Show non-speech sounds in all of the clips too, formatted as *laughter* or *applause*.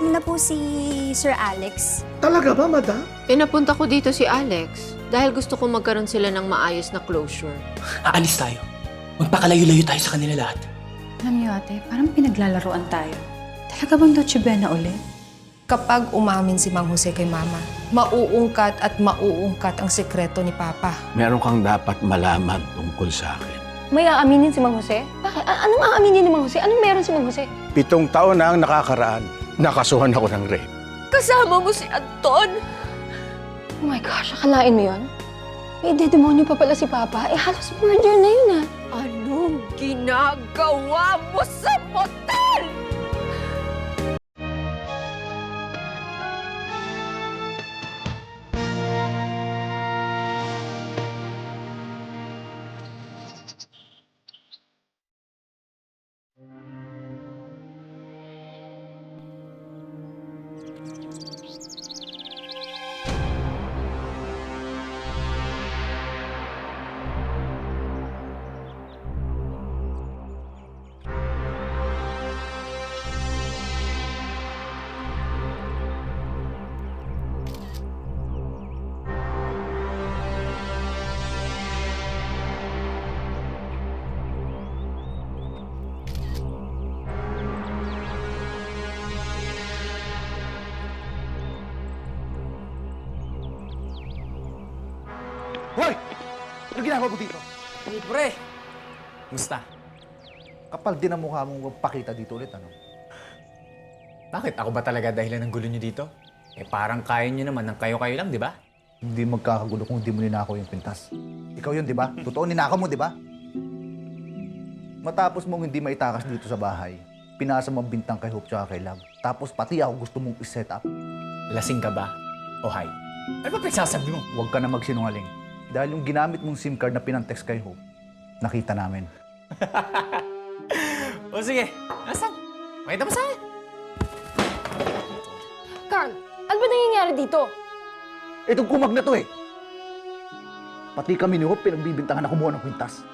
niyo na po si Sir Alex. Talaga ba, madam? Pinapunta ko dito si Alex dahil gusto ko magkaroon sila ng maayos na closure. Aalis tayo. Magpakalayo-layo tayo sa kanila lahat. Alam niyo ate, parang pinaglalaroan tayo. Talaga bang Dolce Bena ulit? Kapag umamin si Mang Jose kay Mama, mauungkat at mauungkat ang sekreto ni Papa. Meron kang dapat malaman tungkol sa akin. May aaminin si Mang Jose? Bakit? A- anong aaminin ni Mang Jose? Anong meron si Mang Jose? Pitong taon na ang nakakaraan. Nakasuhan ako ng rape. Kasama mo si Anton! Oh my gosh, akalain mo yun? May dedemonyo pa pala si Papa. Eh, halos murder na yun ah. Anong ginagawa mo sa motel? Ano ginagawa mo dito? Hey, pre! Musta? Kapal din ang mukha mong pakita dito ulit, ano? Bakit? Ako ba talaga dahilan ng gulo niyo dito? Eh parang kaya niyo naman ng kayo-kayo lang, di ba? Hindi magkakagulo kung hindi mo ninakaw yung pintas. Ikaw yun, di ba? Totoo, ninakaw mo, di ba? Matapos mong hindi maitakas dito sa bahay, pinasa mo ang bintang kay Hope tsaka kay Love. Tapos pati ako gusto mong iset up. Lasing ka ba? O hi? Ano ba pinagsasabi mo? Huwag ka na magsinungaling. Dahil yung ginamit mong SIM card na pinantext kay Hope, nakita namin. *laughs* O sige, nasan? Makita mo sa akin. Carl, ano ba nangyayari dito? Itong kumag na to eh! Pati kami ni Hope pinagbibintangan na kumuha ng kwintas.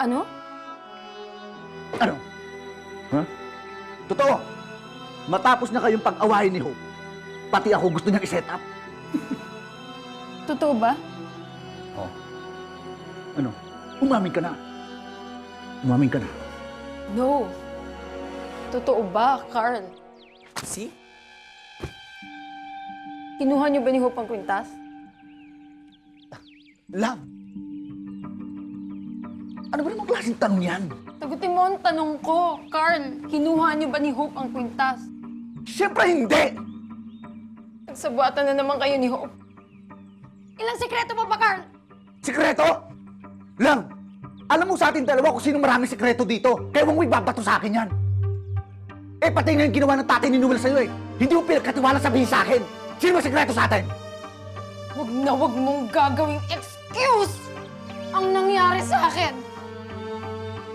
Ano? Ano? Ha? Totoo! Matapos na kayong pag-awayin ni Hope, pati ako gusto niyang iset up. Totoo ba? Ano? Umamin ka na. Umamin ka na. No. Totoo ba, Carl? See? Kinuha niyo ba ni Hope ang kwintas? Love! Ano ba namang klaseng tanong yan? Sagutin mo ang tanong ko, Carl. Kinuha niyo ba ni Hope ang kwintas? Siyempre hindi! Nagsabuatan na naman kayo ni Hope. Ilang sekreto pa ba, Carl? Sikreto? Lang! Alam mo sa ating dalawa kung sino maraming sikreto dito. Kaya huwag mo ibabato sa akin yan. Eh, pati nga yung ginawa ng tatay ni Noel sa'yo eh. Hindi mo pinagkatiwala sabihin sa akin. Sino ba sikreto sa atin? Huwag na huwag mong gagawing excuse ang nangyari sa akin.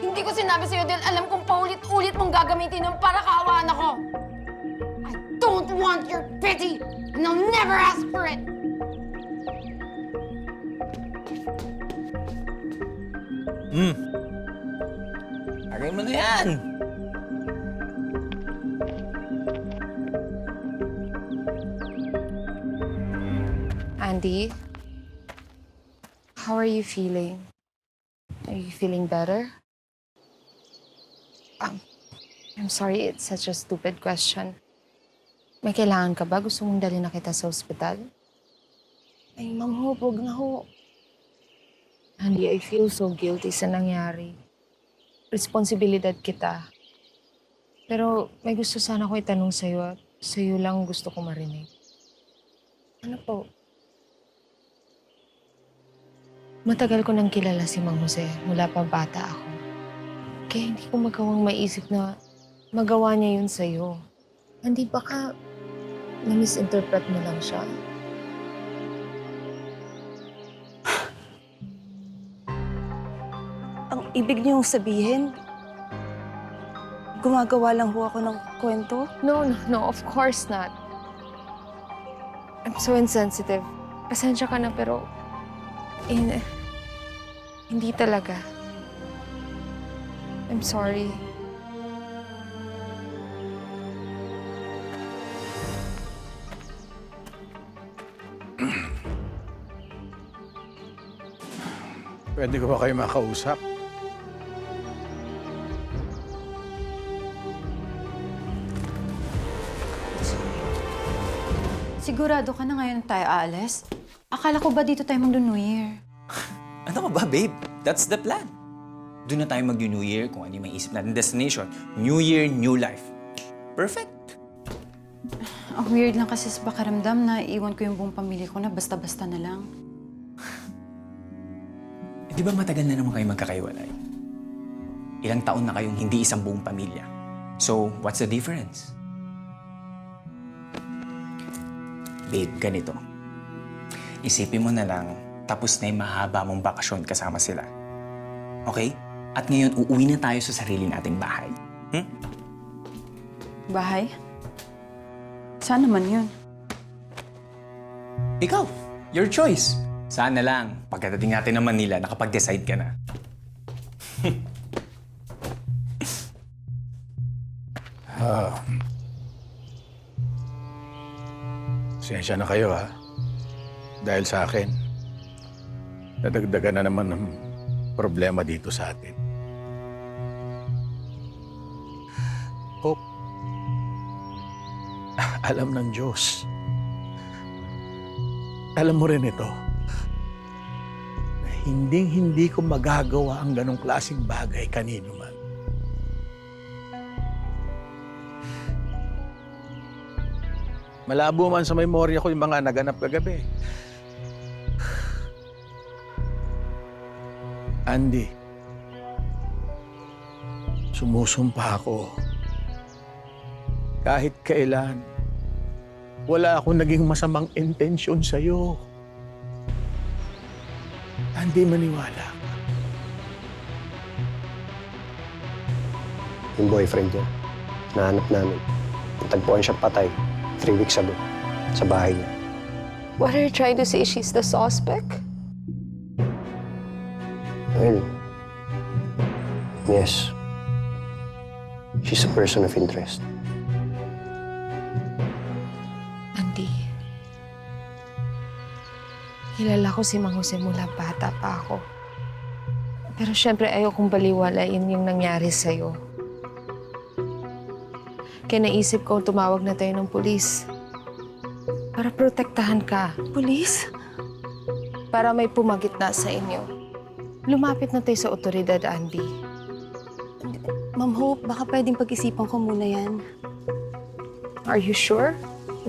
Hindi ko sinabi sa'yo dahil alam kong paulit-ulit mong gagamitin ng para kaawaan ako. I don't want your pity and I'll never ask for it. Hmm. Agay mo na yan! Andy, how are you feeling? Are you feeling better? Um, I'm sorry, it's such a stupid question. May kailangan ka ba? Gusto mong dalhin na kita sa ospital? Ay, Ma'am huwag na ho. Andy, I feel so guilty sa nangyari. Responsibilidad kita. Pero may gusto sana ko itanong sa'yo at sa'yo lang gusto ko marinig. Ano po? Matagal ko nang kilala si Mang Jose mula pa bata ako. Kaya hindi ko magawang maisip na magawa niya yun sa'yo. Hindi baka na-misinterpret mo lang siya. Ibig niyong sabihin, gumagawa lang ho ako ng kwento? No, no, no. Of course not. I'm so insensitive. Pasensya ka na, pero... In, hindi talaga. I'm sorry. Pwede ko ba kayo makausap? Sigurado ka na ngayon tayo aalis? Akala ko ba dito tayo mag-New Year? *laughs* Ano ba, babe? That's the plan. Doon na tayo mag-New Year kung ano yung may isip natin destination. New Year, new life. Perfect. *sighs* Ang weird lang kasi sa pakaramdam na iwan ko yung buong pamilya ko na basta-basta na lang. *sighs* Eh, di ba matagal na naman kayo magkakaiwalay? Ilang taon na kayong hindi isang buong pamilya. So, what's the difference? Babe, ganito. Isipin mo na lang, tapos na yung mahaba mong bakasyon kasama sila. Okay? At ngayon, uuwi na tayo sa sarili nating bahay. Hmm? Bahay? Saan naman yun? Ikaw, your choice. Sana lang, pagkadating natin ng Manila, nakapag-decide ka na. *laughs* Siyensya na kayo ha. Dahil sa akin, nadagdagan na naman ng problema dito sa atin. Hope, *laughs* alam ng Diyos. Alam mo rin ito, na hinding-hindi ko magagawa ang ganong klaseng bagay kanino man. Malabo man sa memorya ko yung mga naganap kagabi. Andy, sumusumpa ako. Kahit kailan, wala akong naging masamang intensyon sa'yo. Andy, maniwala ka. yung boyfriend niya. Nahanap namin. Natagpuan siya patay three weeks ago sa bahay niya. What are you trying to say? She's the suspect? Well, yes. She's a person of interest. Andy. Kilala ko si Mang Jose mula bata pa ako. Pero syempre ayokong baliwalain yung nangyari sa'yo. Kaya naisip ko tumawag na tayo ng pulis. Para protektahan ka. Police? Para may pumagit na sa inyo. Lumapit na tayo sa otoridad, Andy. Ma'am Hope, baka pwedeng pag-isipan ko muna yan. Are you sure?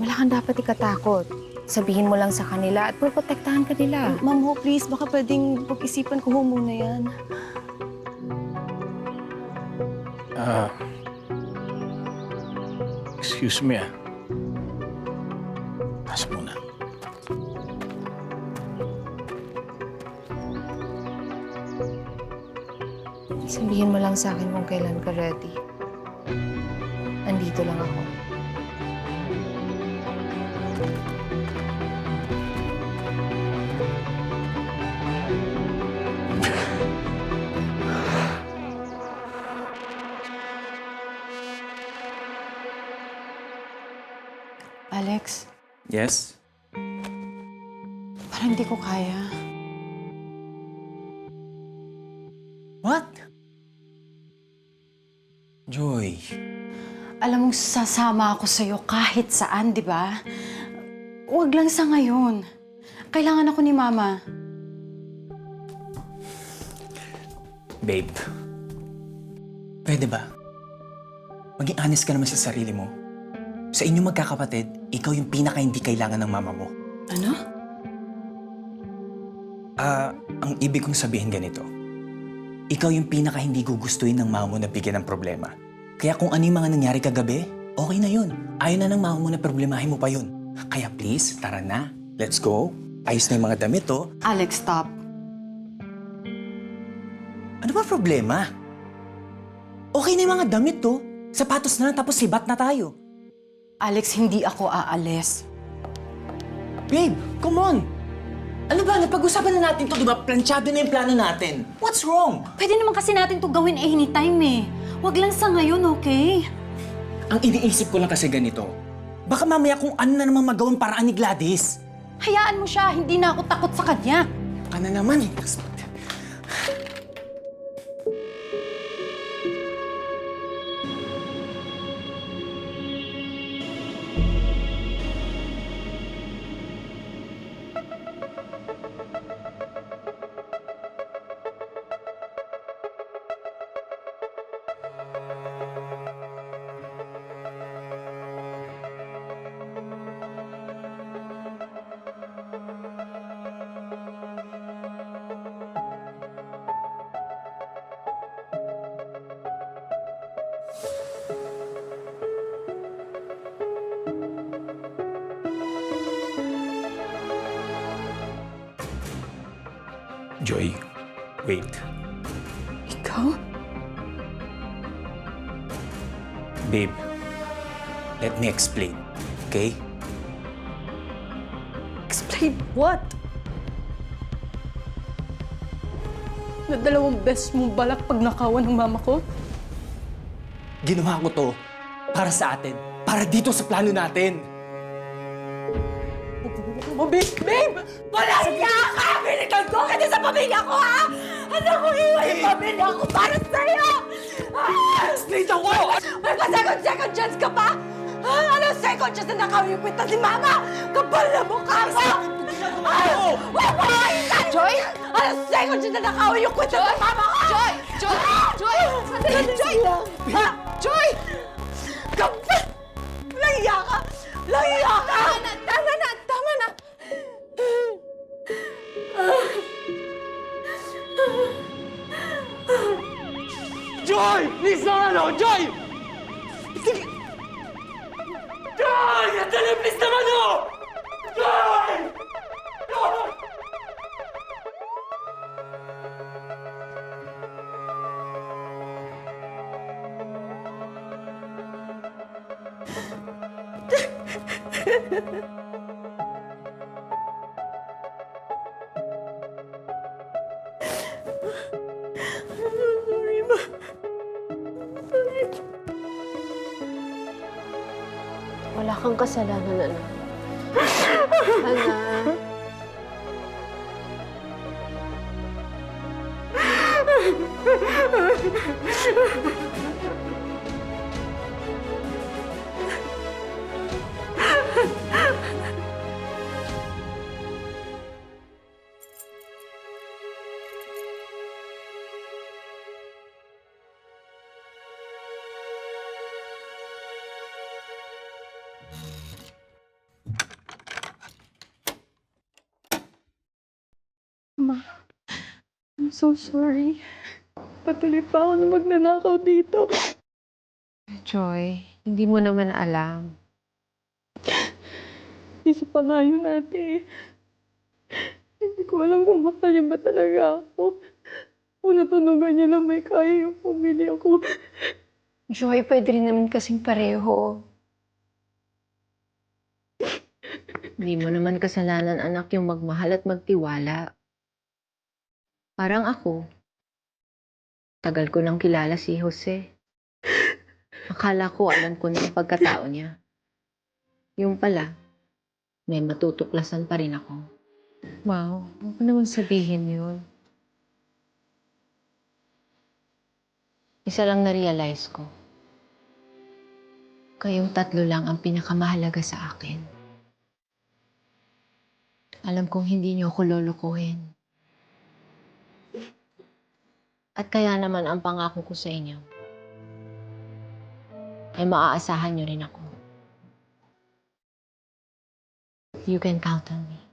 Wala kang dapat ikatakot. Sabihin mo lang sa kanila at protektahan ka nila. Ma'am Hope, please, baka pwedeng pag-isipan ko ho muna yan. Ah, excuse me ah. Taas muna. Sabihin mo lang sa akin kung kailan ka ready. Andito lang ako. Yes? parang hindi ko kaya. What? Joy, Alam mong sasama ako sa'yo kahit saan, di ba? Huwag lang sa ngayon. Kailangan ako ni Mama. babe. Pwede ba? Maging honest ka naman sa sarili mo. Sa inyong magkakapatid, ikaw yung pinaka hindi kailangan ng mama mo. Ano? Ah, ang ibig kong sabihin ganito. Ikaw yung pinaka hindi gugustuhin ng mama mo na bigyan ng problema. Kaya kung ano yung mga nangyari kagabi, okay na yun. Ayaw na ng mama mo na problemahin mo pa yun. Kaya please, tara na. Let's go. Ayos na yung mga damit, oh. Alex, stop. Ano ba problema? Okay na yung mga damit, oh. Sapatos na lang, tapos sibat na tayo. Alex, hindi ako aalis. Babe, come on! Ano ba? Napag-usapan na natin to, di ba? Planchado na yung plano natin. What's wrong? Pwede naman kasi natin to gawin anytime eh. Huwag lang sa ngayon, okay? Ang iniisip ko lang kasi ganito. Baka mamaya kung ano na naman magawang paraan ni Gladys. Hayaan mo siya, hindi na ako takot sa kanya. Ka na naman eh. Joy, wait. Ikaw? Babe, let me explain, okay? Explain what? Na dalawang best mong balak pag nakawan ng mama ko? Ginawa ko to para sa atin. Para dito sa plano natin. Oh, babe! Babe! Wala niya ka! Binigyan ko kita sa pamilya ko, ha? Ano ko iwan yung pamilya ko para sa'yo? Ah! Straight ako! May pa-second, second chance ka pa? Ha? Ano second chance na nakawin kwenta si Mama? Kapal na mukha mo! Ah! Wala pa Joy? Ano second chance na nakawin yung kwenta si Mama ko? Joy! Joy! Joy! Joy! Ha? Joy! Kapal! Lahiya ka! Lahiya ka! Tama na! Tama na! Joy! Please naman, oh! Joy! Sige! Joy! Andali, please naman, oh! Joy! Joy! Wala kang kasalanan, anak. *laughs* Anak. So sorry. Patuloy pa ako na magnanakaw dito. Joy, hindi mo naman alam. Isa pa nga yun ate. Hindi ko alam kung mahal niya ba talaga ako. Kung natunugan niya lang may kaya yung pamilya ko. Joy, pwede rin naman kasing pareho. Hindi mo naman kasalanan, anak, yung magmahal at magtiwala. Parang ako. Tagal ko nang kilala si Jose. Akala ko alam ko na ang pagkatao niya. Yung pala, may matutuklasan pa rin ako. Wow, huwag naman sabihin yun. Isa lang na-realize ko. Kayong tatlo lang ang pinakamahalaga sa akin. Alam kong hindi niyo ako lulukuhin. At kaya naman ang pangako ko sa inyo ay maaasahan niyo rin ako. You can count on me.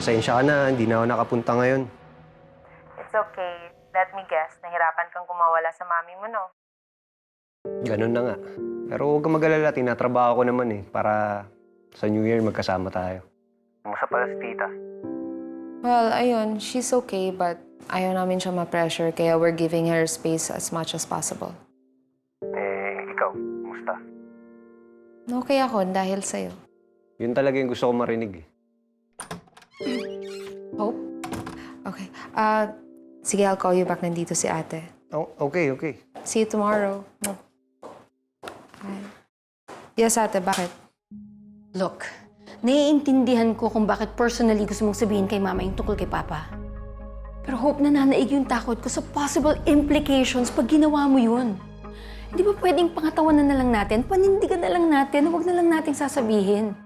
Pasensya ka na, hindi na ako nakapunta ngayon. It's okay. Let me guess, nahirapan kang kumawala sa mami mo, no? Ganun na nga. Pero huwag kang mag-alala, tinatrabaho ko naman eh, para sa New Year magkasama tayo. Kumusta pala si tita? Well, ayun, she's okay, but ayaw namin siya ma-pressure, kaya we're giving her space as much as possible. Eh, ikaw, kumusta? Okay ako dahil sa'yo. Yun talaga yung gusto ko marinig eh. Hope? Okay. Uh, sige, I'll call you back. Nandito si ate. Oh, okay, okay. See you tomorrow. No. Bye. Yes, ate. Bakit? Look, naiintindihan ko kung bakit personally gusto mong sabihin kay mama yung tungkol kay papa. Pero hope na nanaig yung takot ko sa possible implications pag ginawa mo yun. Hindi ba pwedeng pangatawanan na lang natin, panindigan na lang natin, huwag na lang nating sasabihin.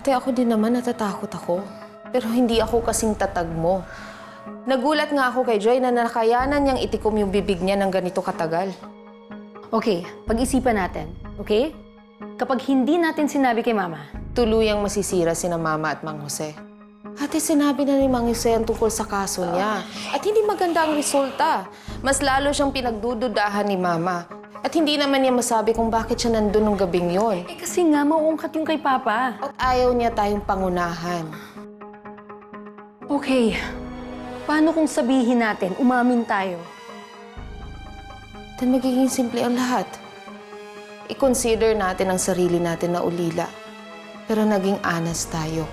Ate, ako din naman natatakot ako. Pero hindi ako kasing tatag mo. Nagulat nga ako kay Joy na nakayanan niyang itikom yung bibig niya ng ganito katagal. Okay, pag-isipan natin, okay? Kapag hindi natin sinabi kay mama, Tuluyang masisira sina Mama at Mang Jose. Ate, sinabi na ni Mang Jose ang tungkol sa kaso niya. At hindi maganda ang resulta. Mas lalo siyang pinagdududahan ni Mama. At hindi naman niya masabi kung bakit siya nandun nung gabing yon. eh kasi nga mauungkat yung kay papa. At ayaw niya tayong pangunahan. Okay, paano kung sabihin natin, umamin tayo? Then magiging simple ang lahat. I-consider natin ang sarili natin na ulila. Pero naging honest tayo.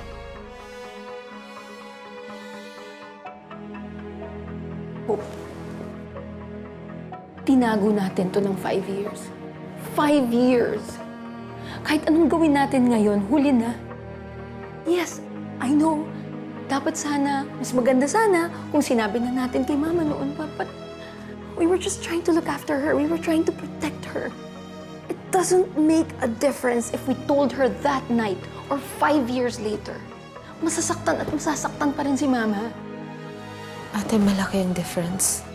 Tinago natin to ng five years. Five years! Kahit anong gawin natin ngayon, huli na. Yes, I know. Dapat sana, mas maganda sana kung sinabi na natin kay mama noon pa. But we were just trying to look after her. We were trying to protect her. It doesn't make a difference if we told her that night or five years later. Masasaktan at masasaktan pa rin si mama. Ate, malaki ang difference.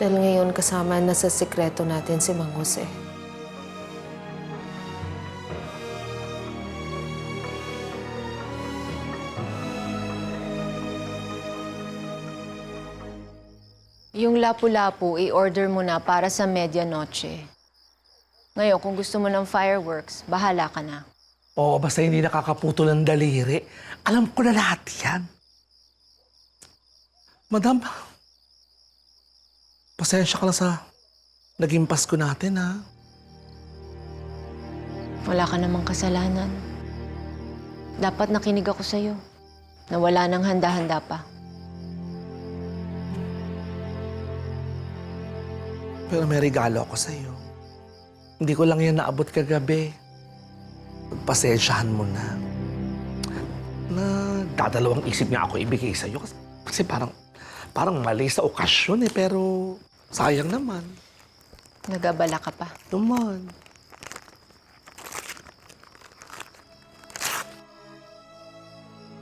Dahil ngayon kasama na sa sikreto natin si Mang Jose. Yung lapu-lapu, i-order mo na para sa medianoche. Ngayon, kung gusto mo ng fireworks, bahala ka na. Oo, basta hindi nakakaputo ng daliri. Alam ko na lahat yan. Madam, pasensya ka na sa naging Pasko natin, ha? Wala ka namang kasalanan. Dapat nakinig ako sa'yo. Na wala nang handa-handa pa. Pero may regalo ako sa'yo. Hindi ko lang yan naabot kagabi. Pagpasensyahan mo na. Na dadalawang isip nga ako ibigay sa'yo. Kasi parang, parang mali sa okasyon eh. Pero sayang naman. Nagabala ka pa. Naman.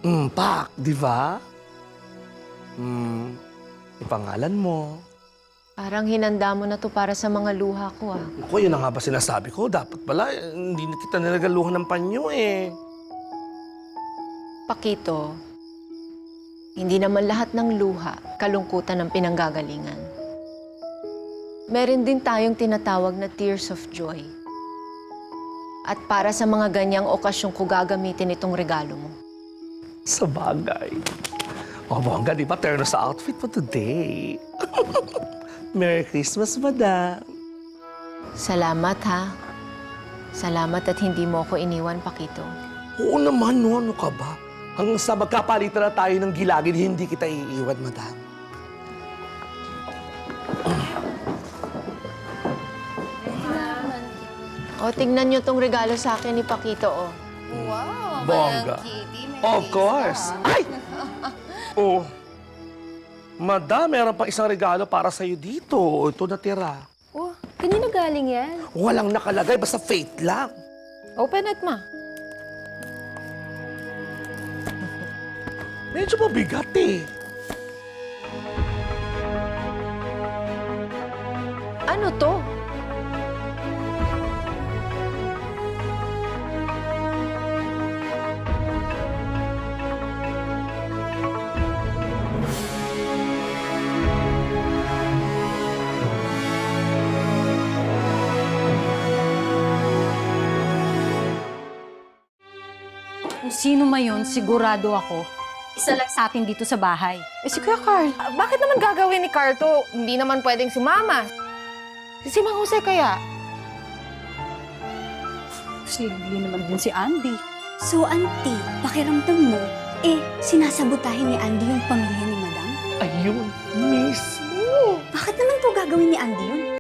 Mm, pak, di ba? Mm, yung pangalan mo. Parang hinanda mo na to para sa mga luha ko ah. Ako, yun na nga ba sinasabi ko? Dapat pala, eh, hindi na kita nilagaluhan ng panyo eh. Pakito, hindi naman lahat ng luha kalungkutan ng pinanggagalingan. Meron din tayong tinatawag na tears of joy. At para sa mga ganyang okasyong ko gagamitin itong regalo mo. Sa bagay. O, bongga, di ba? Terno sa outfit mo today. *laughs* Merry Christmas, madam. Salamat ha. Salamat at hindi mo ako iniwan, Pakito. Oo naman, no. Ano ka ba? Hanggang sa magkapalitan na tayo ng gilagid, hindi kita iiwan, madam. O, tingnan niyo tong regalo sa akin ni Pakito, oh. Bongga. Of course. Ay! *laughs* oh. Madam, meron pang isang regalo para sa'yo dito. Ito natira. Oh, kanino galing yan? Walang nakalagay, basta faith lang. Open it, ma. Medyo mabigat eh. Ano to? Sino mayon, sigurado ako. Isa lang sa atin dito sa bahay. Eh, si Kuya Carl, ah, bakit naman gagawin ni Carl to? Hindi naman pwedeng si Mama. Si Mang Jose kaya? Silbi naman din si Andy. So, auntie, pakiramdam mo, eh, sinasabotahin ni Andy yung pamilya ni Madam? Ayun, mismo. Bakit naman po gagawin ni Andy yun?